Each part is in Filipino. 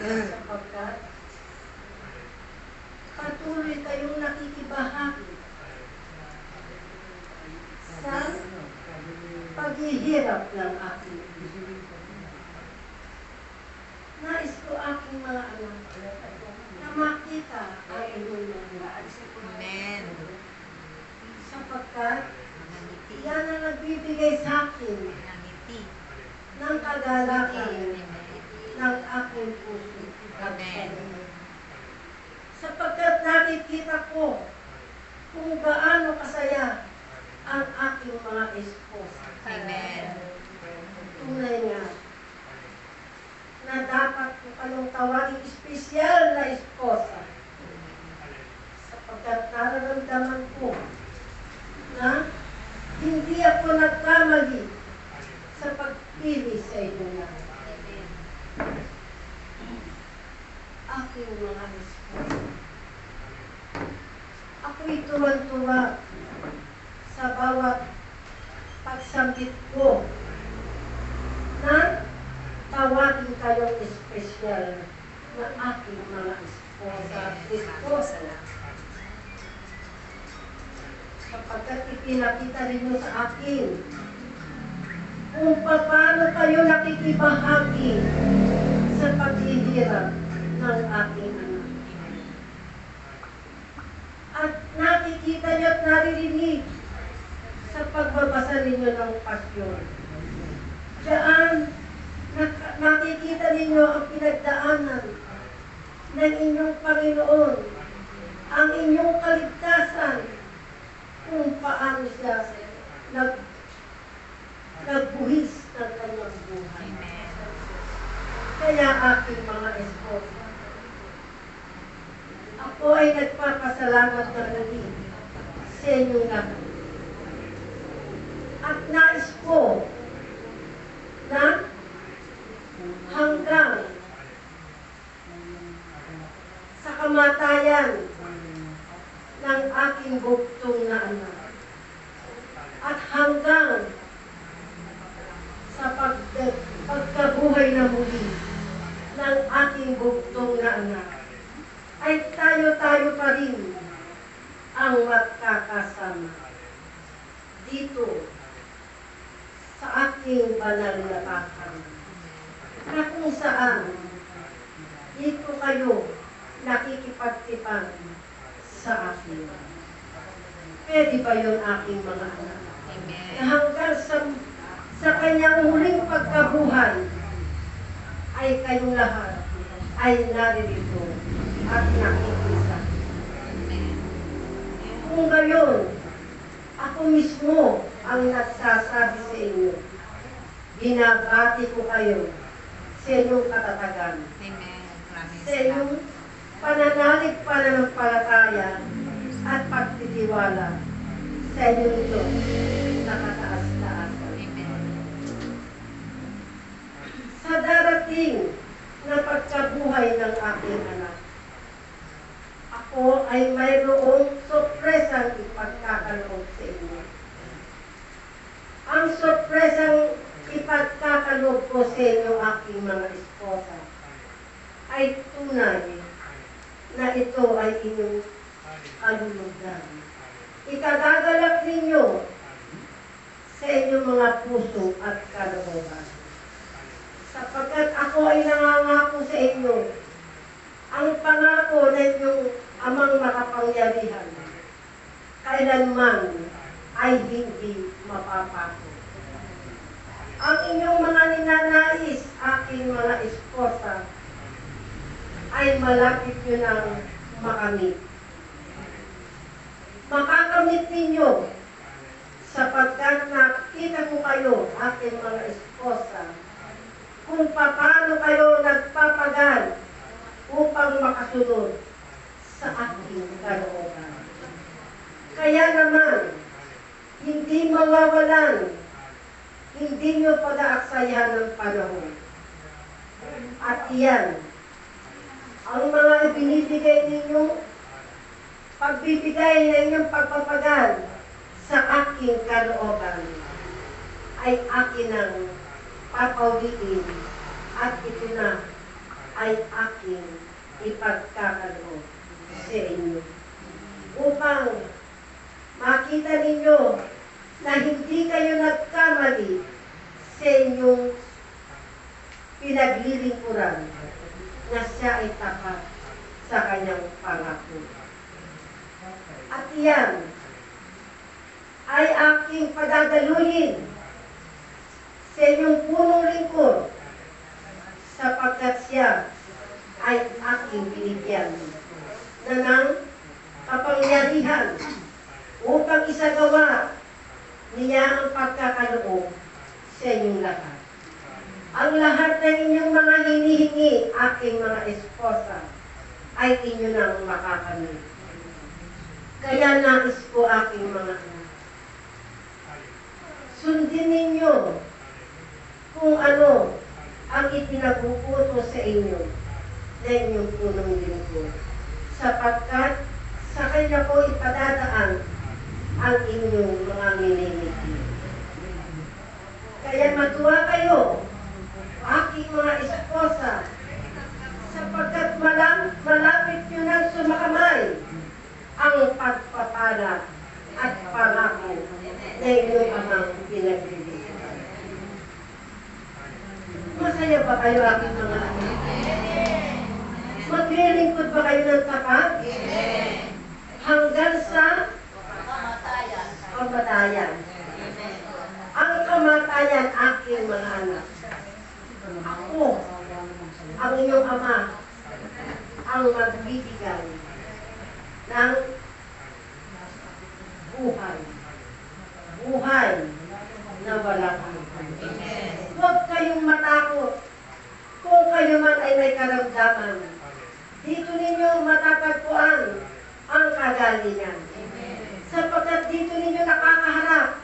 Sapagkat patuloy kayong nakikibahagi sa paghihirap ng aking Nais ko aking mga anak na makita ang inyong mga Amen. sapagkat yan ang nagbibigay sa akin ng kagalakan. Ng aking puso. Amen. Sapagkat nakikita ko kung gaano kasaya ang aking mga esposa. Amen. Tunay nga na dapat ko kayong tawagin espesyal na esposa. Sapagkat nararamdaman ko na hindi ako nagkamali sa pagpili sa inyo na aking mga esposa. Ako'y tuwan-tuwa sa bawat pagsambit ko na tawagin kayong espesyal na aking mga esposa at esposa sapagkat ipinakita ninyo sa akin kung paano kayo nakikibahagi sa paghihirap ng aking anak. At nakikita niyo at naririnig sa pagbabasa ninyo ng pasyon. Diyan, nakikita ninyo ang pinagdaanan ng inyong Panginoon, ang inyong kaligtasan, kung paano siya nag, nagbuhis ng kanyang buhay. Kaya aking mga esposa, ako ay nagpapasalamat na muli sa inyong lahat. At nais ko na hanggang sa kamatayan ng aking buktong na anak at hanggang sa pag, pagkabuhay na muli ng aking buktong na anak ay tayo-tayo pa rin ang magkakasama dito sa aking banal na bahay na kung saan dito kayo nakikipagtipan sa akin. Pwede ba yun aking mga anak? Na Amen. hanggang sa, sa kanyang huling pagkabuhay ay kayong lahat ay naririto at nakikisa. Kung gayon, ako mismo ang nagsasabi sa inyo. Binabati ko kayo sa inyong katatagan. Amen. Sa inyong pananalig pananampalataya at pagtitiwala sa inyong Diyos na kataas-taasan. Sa darating na pagkabuhay ng aking anak, ako ay mayroong sorpresang ipagkakaloob sa inyo. Ang sorpresang ipagkakaloob ko sa inyo aking mga esposa ay tunay na ito ay inyong kalulugan. Ikagagalak ninyo sa inyong mga puso at kalooban sapagkat ako ay nangangako sa inyo ang pangako ng inyong amang makapangyarihan kailanman ay hindi mapapako. Ang inyong mga ninanais, aking mga esposa, ay malapit nyo nang makamit. Makakamit ninyo sapagkat nakita ko kayo, aking mga esposa, kung paano kayo nagpapagal upang makasunod sa aking kalooban. Kaya naman, hindi mawawalan, hindi nyo pag-aaksayahan ng panahon. At iyan, ang mga ibinibigay ninyo, pagbibigay ng inyong pagpapagal sa aking kalooban ay akin ng papawiin at ito na ay aking ipagkakaloob sa inyo. Upang makita ninyo na hindi kayo nagkamali sa inyong pinaglilingkuran na siya ay tapat sa kanyang pangako. At iyan ay aking padadaluhin sa inyong punong lingkod sapagkat siya ay aking binigyan na ng kapangyarihan upang isagawa niya ang pagkakaloob sa inyong lahat. Ang lahat ng inyong mga hinihingi, aking mga esposa, ay inyo nang makakamit. Kaya nais ko aking mga anak. Sundin ninyo kung ano ang ipinaguputo sa inyo na inyong punong lingkod. Sapagkat sa kanya po ipadadaan ang inyong mga minimiti. Kaya matuwa kayo, aking mga esposa, sapagkat malam, malapit nyo nang sumakamay ang pagpapala at pangako na inyong amang pinagbibigyan. Masaya ba kayo aking mga anak? Maglilingkod ba kayo ng tapat? Hanggang sa kamatayan. Ang kamatayan aking mga anak. Ako, ang iyong ama, ang magbibigay ng buhay. Buhay na walang hanggan. Huwag kayong matakot kung kayo man ay may karamdaman. Dito ninyo matatagpuan ang kagalingan. Sapagkat dito ninyo nakakaharap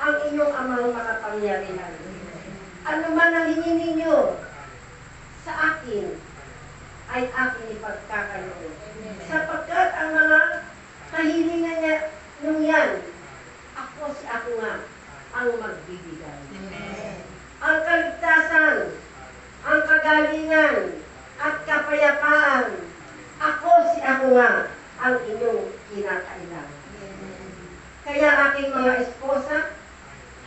ang inyong amang makapangyarihan. Ano man ang hingin ninyo sa akin, ay akin ipagkakaloob. Sapagkat ang mga kahilingan niya nung yan, ako si ako nga ang magbibigay. Ang kaligtasan, ang kagalingan, at kapayapaan, ako si ako nga ang inyong kinakailangan. Kaya aking mga esposa,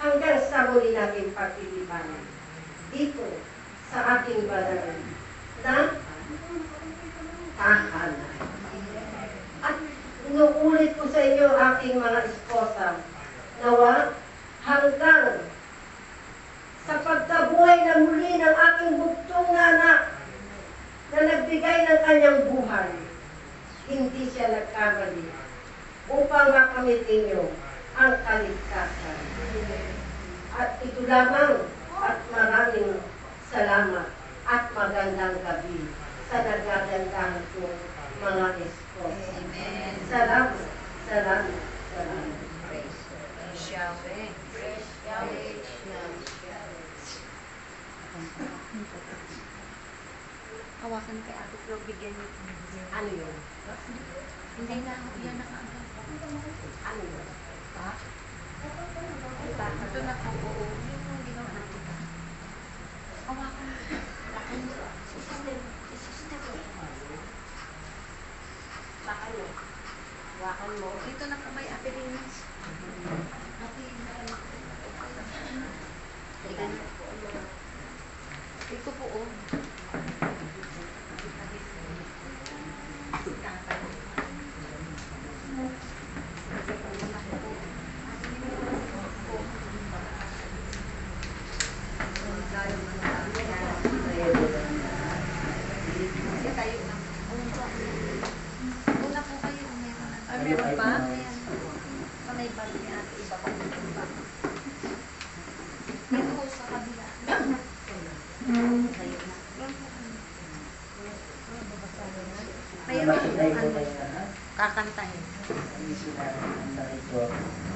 hanggang sa muli nating pagtitipan dito sa ating banal na tahanan. At inuulit ko sa inyo aking mga esposa, nawa hanggang sa pagkabuhay na muli ng aking bugtong na anak na nagbigay ng kanyang buhay, hindi siya nagkamali upang makamit ninyo ang kaligtasan. At ito lamang at maraming salamat at magandang gabi sa nagagandahan kong mga esposa. Amen. Salamat, salamat, salamat. Yahweh. Hawakan kay Ate Flo, bigyan niyo. Ano yun? Hindi na, yan na kaagad. Ano yun? Ito, na po, oo. Yun yung ginawa natin. Hawakan. Hawakan. Dito na po may Ate Rinas. Ate Rinas. Dito po, oh. Kasi tayo na. Una po kayo, meron na. Ah, meron pa? Ayan. Sa ate, iba pa dito ba? Dito sa kabila. Na. Mayroon ano, kakantahin. Hindi sila ang narito.